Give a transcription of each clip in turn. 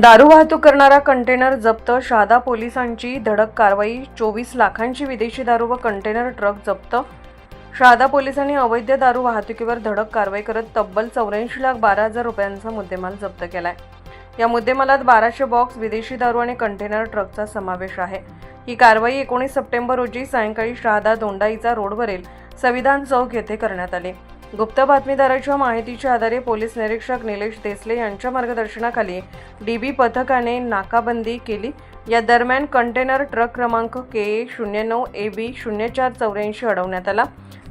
दारू वाहतूक करणारा कंटेनर जप्त शहादा पोलिसांची धडक कारवाई चोवीस लाखांची विदेशी दारू व कंटेनर ट्रक जप्त. शहादा पोलिसांनी अवैध दारू वाहतुकीवर धडक कारवाई करत तब्बल चौऱ्याऐंशी लाख बारा हजार रुपयांचा मुद्देमाल जप्त केलाय. या मुद्देमालात बाराशे बॉक्स विदेशी दारू आणि कंटेनर ट्रकचा समावेश आहे. ही कारवाई एकोणीस सप्टेंबर रोजी सायंकाळी शहादा दोंडाईचा रोडवरील संविधान चौक येथे करण्यात आली. गुप्त बातमीदाराच्या माहितीच्या आधारे पोलीस निरीक्षक निलेश देसले यांच्या मार्गदर्शनाखाली डीबी पथकाने नाकाबंदी केली. या दरम्यान कंटेनर ट्रक क्रमांक के ए शून्य नऊ ए बी शून्य चार चौऱ्याऐंशी अडवण्यात आला.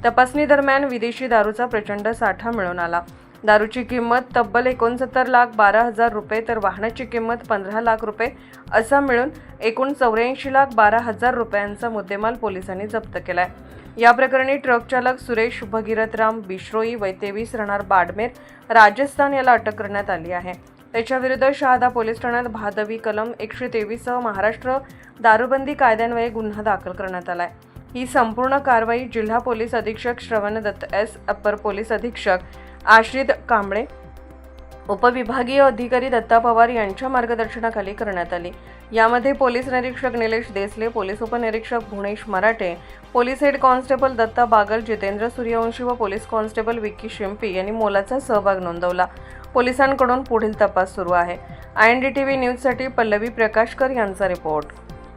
तपासणी दरम्यान विदेशी दारूचा प्रचंड साठा मिळून आला. दारूची किंमत तब्बल एकोणसत्तर लाख बारा हजार रुपये तर वाहनाची किंमत पंधरा लाख रुपये असा मिळून एकूण चौऱ्याऐंशी लाख बारा हजार रुपयांचा मुद्देमाल पोलिसांनी जप्त केला आहे या प्रकरणी ट्रक चालक सुरेश भगीरथराम बिश्रोई वैतेवीस तेवीस राहणार बाडमेर राजस्थान याला अटक करण्यात आली आहे. त्याच्याविरुद्ध शहादा पोलीस ठाण्यात भादवी कलम एकशे तेवीससह महाराष्ट्र दारूबंदी कायद्यान्वये गुन्हा दाखल करण्यात आला आहे ही संपूर्ण कारवाई जिल्हा पोलीस अधीक्षक श्रवण दत्त एस अप्पर पोलीस अधीक्षक आश्रित कांबळे उपविभागीय अधिकारी दत्ता पवार यांच्या मार्गदर्शनाखाली करण्यात आली. यामध्ये पोलीस निरीक्षक निलेश देसले पोलीस उपनिरीक्षक Bhuvanesh Marathe police head constable Datta Bagal Jitendra Suryavanshi व पोलीस कॉन्स्टेबल विक्की शिंपी यांनी मोलाचा सहभाग नोंदवला. पोलिसांकडून पुढील तपास सुरू आहे. I N D T V न्यूजसाठी पल्लवी प्रकाशकर यांचा रिपोर्ट.